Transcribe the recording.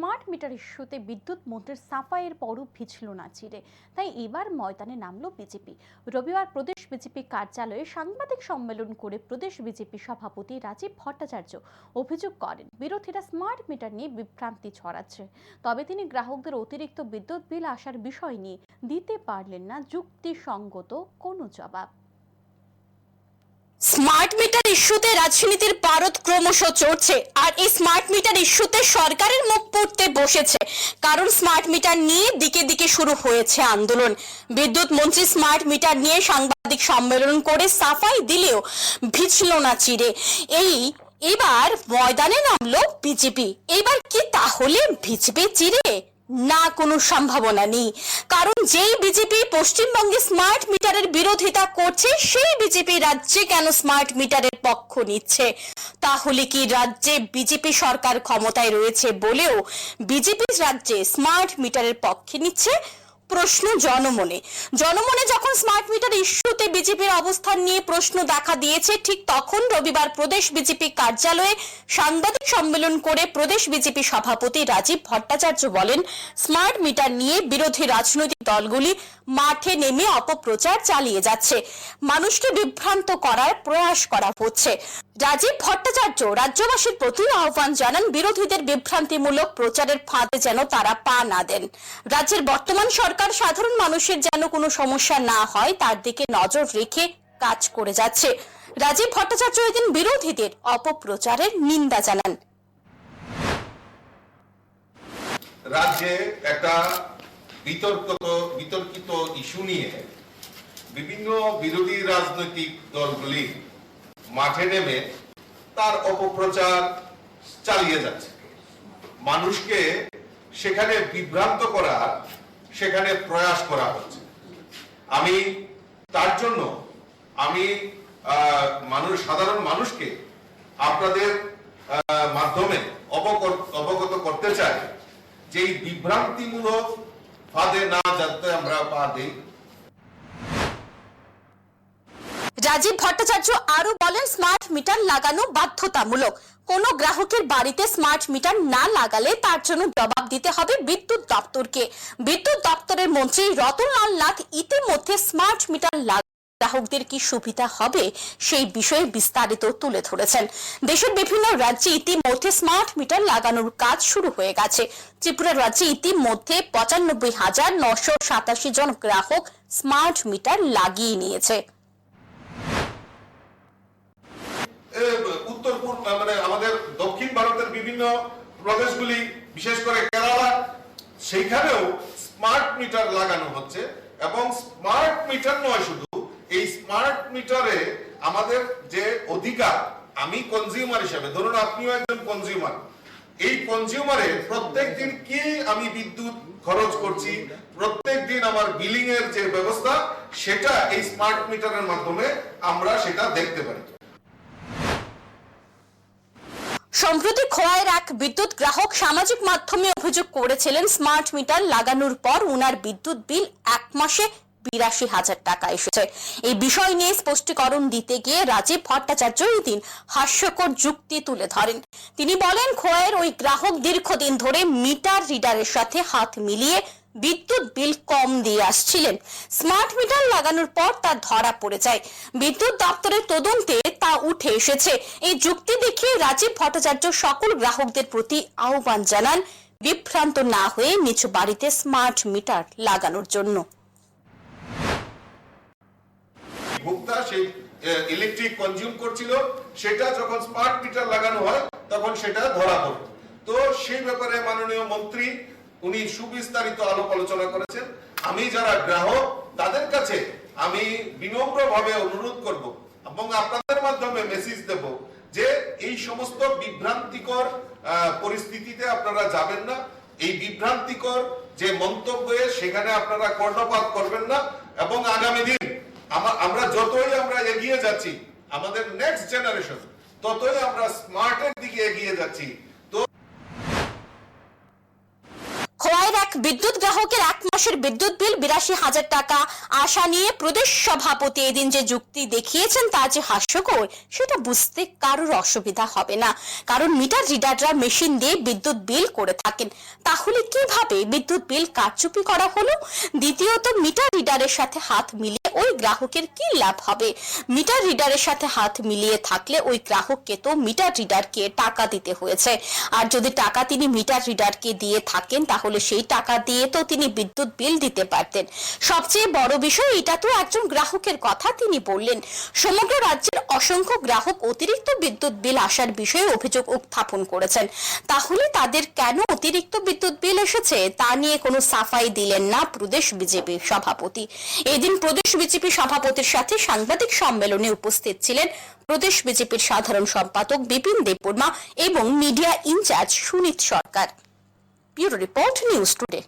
Smart meter ইস্যুতে বিদ্যুৎ মন্ত্রীর সাফাইয়ের পরও ভিজল না চিরে তাই এবার ময়দানে নামল বিজেপি। রবিবার প্রদেশ বিজেপি কার্যালয়ে সাংবাদিক সম্মেলন করে প্রদেশ বিজেপি সভাপতি রাজীব ভট্টাচার্য অভিযোগ করেন, বিরোধীরা স্মার্ট মিটার নিয়ে বিভ্রান্তি ছড়াচ্ছে। তবে তিনি গ্রাহকদের অতিরিক্ত বিদ্যুৎ বিল আসার বিষয় নিয়ে দিতে পারলেন না যুক্তিসঙ্গত কোনো জবাব। স্মার্ট মিটার ইস্যুতে রাজনীতির পারদ ক্রমশ চড়ছে, আর এই স্মার্ট মিটার ইস্যুতে সরকারের মুখ পড়তে বসেছে। কারণ স্মার্ট মিটার নিয়ে দিকে দিকে শুরু হয়েছে আন্দোলন। বিদ্যুৎ মন্ত্রী স্মার্ট মিটার নিয়ে সাংবাদিক সম্মেলন করে সাফাই দিলেও ভিজল না চিরে এই, এবার ময়দানে নামলো বিজেপি। এবার কি তাহলে ভিজবে চিরে না কোনো সম্ভাবনা নেই। কারণ যেই বিজেপি পশ্চিমবঙ্গে স্মার্ট মিটারের বিরোধিতা করছে, সেই বিজেপি রাজ্যে কেন স্মার্ট মিটারের পক্ষ নিচ্ছে? তাহলে কি রাজ্যে বিজেপি সরকার ক্ষমতায় রয়েছে বলেও বিজেপি রাজ্যে স্মার্ট মিটারের পক্ষে নিচ্ছে? প্রশ্ন জনমনে। জনমনে যখন স্মার্ট মিটার ইস্যুতে বিজেপির অবস্থান নিয়ে প্রশ্ন দেখা দিয়েছে, ঠিক তখন রবিবার প্রদেশ বিজেপি কার্যালয়ে সাংবাদিক সম্মেলন করে প্রদেশ বিজেপি সভাপতি রাজীব ভট্টাচার্য বলেন স্মার্ট মিটার নিয়ে বিরোধী রাজনৈতিক দলগুলি মাঠে নেমে অপপ্রচার চালিয়ে যাচ্ছে। মানুষকে বিভ্রান্ত করার প্রয়াস করা হচ্ছে। রাজীব ভট্টাচার্য রাজ্যবাসীর প্রতি আহ্বান জানান, বিরোধীদের বিভ্রান্তিমূলক প্রচারের ফাঁদে যেন তারা পা না দেন। রাজ্যের বর্তমান সরকার সাধারণ মানুষের যেন কোনো সমস্যা না হয়, তার দিকে নজর রেখে কাজ করে যাচ্ছে। রাজীব ভট্টাচার্য এদিন বিরোধীদের অপপ্রচারের নিন্দা জানান। রাজ্যে একটা বিতর্কিত বিতর্কিত ইস্যু নিয়ে বিভিন্ন বিরোধী রাজনৈতিক দলগুলি মাঠে নেমে তার অপপ্রচার চালিয়ে যাচ্ছে। মানুষকে সেখানে বিভ্রান্ত করার সেখানে প্রয়াস করা হচ্ছে। আমি তার জন্য আমি মানুষ, সাধারণ মানুষকে আপনাদের মাধ্যমে অবগত অবগত করতে চাই যে এই বিভ্রান্তিমূলক ফাঁদে না যাতে আমরা পা দিই। রাজীব ভট্টাচার্য আরও বলেন স্মার্ট মিটার লাগানো বাধ্যতামূলক। কোন গ্রাহকের বাড়িতে স্মার্ট মিটার না লাগালে তার জন্য জবাব দিতে হবে বিদ্যুৎ দপ্তরকে। বিদ্যুৎ দপ্তরের মন্ত্রী রতনলাল নাথ ইতিমধ্যে স্মার্ট মিটার লাগা গ্রাহকদের কি সুবিধা হবে সেই বিষয়ে বিস্তারিত তুলে ধরেছেন। দেশের বিভিন্ন রাজ্যে ইতিমধ্যে স্মার্ট মিটার লাগানোর কাজ শুরু হয়ে গেছে। ত্রিপুরা রাজ্যে ইতিমধ্যে পঁচানব্বই হাজার নশো সাতাশি জন গ্রাহক স্মার্ট মিটার লাগিয়ে নিয়েছে। মানে আমাদের দক্ষিণ ভারতের বিভিন্ন প্রদেশগুলি, বিশেষ করে কেরালা, সেইখানেও স্মার্ট মিটার লাগানো হচ্ছে এবং স্মার্ট মিটার নয় শুধু, এই স্মার্ট মিটারে আমাদের যে অধিকার, আমি কনজিউমার হিসেবে, ধরুন আপনিও একজন কনজিউমার এই কনজিউমারে প্রত্যেক দিন কি আমি বিদ্যুৎ খরচ করছি, প্রত্যেক দিন আমার বিলিং এর যে ব্যবস্থা, সেটা এই স্মার্ট মিটারের মাধ্যমে আমরা সেটা দেখতে পারি। সম্প্রতি খোয়াইয়ের এক বিদ্যুৎ গ্রাহক সামাজিক মাধ্যমে অভিযোগ করেছিলেন, স্মার্ট মিটার লাগানোর পর উনার বিদ্যুৎ বিল এক মাসে বিরাশি হাজার টাকা এসেছে। এই বিষয় নিয়ে স্পষ্টীকরণ দিতে গিয়ে রাজীব ভট্টাচার্য এই দিন হাস্যকর যুক্তি তুলে ধরেন। তিনি বলেন, খোয়াইয়ের ওই গ্রাহক দীর্ঘদিন ধরে মিটার রিডারের সাথে হাত মিলিয়ে বিদ্যুৎ বিল কম দিয়ে আসছিলেন। স্মার্ট মিটার লাগানোর পর তা ধরা পড়ে যায়। বিদ্যুৎ দপ্তরের তদন্তে তা উঠে এসেছে। এই যুক্তি দেখিয়ে রাজীব ভট্টাচার্য সকল গ্রাহকদের প্রতি আহ্বান জানান, বিভ্রান্ত না হয়ে নিজ বাড়িতে স্মার্ট মিটার লাগানোর জন্য। ভোক্তা সেই ইলেকট্রিক কনজিউম করছিল। সেটা যখন স্মার্ট মিটার লাগানো হয়, তখন সেটা ধরা পড়ে। তো সেই ব্যাপারে মাননীয় মন্ত্রী উনি সুবিস্তারিত আলোক আলোচনা করেছেন। আমি যারা গ্রাহক, তাদের কাছে আমি বিনম্রভাবে অনুরোধ করব এবং আপনাদের মাধ্যমে মেসেজ দেব যে এই সমস্ত বিভ্রান্তিকর পরিস্থিতিতে আপনারা যাবেন না। এই বিভ্রান্তিকর যে মন্তব্যে সেখানে আপনারা কর্ণপাত করবেন না এবং আগামী দিন আমরা যতই আমরা এগিয়ে যাচ্ছি, আমাদের নেক্সট জেনারেশন ততই আমরা স্মার্টের দিকে এগিয়ে যাচ্ছি তো খোয়াইয়ের এক এক বিদ্যুৎ গ্রাহকের এক মাসের বিদ্যুৎ বিল বিরাশি হাজার টাকা। আশা নিয়ে প্রদেশ সভাপতি এদিন যে যুক্তি দেখিয়েছেন, তা যে হাস্যকর, সেটা বুঝতে কারোর অসুবিধা হবে না। কারণ মিটার রিডাররা মেশিন দিয়ে বিদ্যুৎ বিল করে থাকেন। তাহলে কীভাবে বিদ্যুৎ বিল কারচুপি করা হলো? দ্বিতীয়ত, মিটার রিডারের সাথে হাত মিলিয়ে ওই গ্রাহকের কি লাভ হবে? মিটার রিডারের সাথে হাত মিলিয়ে থাকলে ওই গ্রাহককে তো মিটার রিডারকে টাকা দিতে হয়েছে। আর যদি টাকা তিনি মিটার রিডারকে দিয়ে থাকেন, তাহলে সেই টাকা দিয়ে তো তিনি বিদ্যুৎ বিল দিতে পারতেন। সবচেয়ে বড় বিষয়, এটা তো একজন গ্রাহকের কথা তিনি বললেন। সমগ্র রাজ্যের অসংখ্য গ্রাহক অতিরিক্ত বিদ্যুৎ বিল আসার বিষয়ে অভিযোগ উত্থাপন করেছেন। তাহলে তাদের কেন অতিরিক্ত বিদ্যুৎ বিল এসেছে? তা নিয়ে কোনো সাফাই দিলেন না প্রদেশ বিজেপি সভাপতি। এদিন প্রদেশ বিজেপি সভাপতির সাথে সাংবাদিক সম্মেলনে উপস্থিত ছিলেন প্রদেশ বিজেপির সাধারণ সম্পাদক বিপিন দেববর্মা এবং media incharge Sunit Sarkar. Bureau report news today.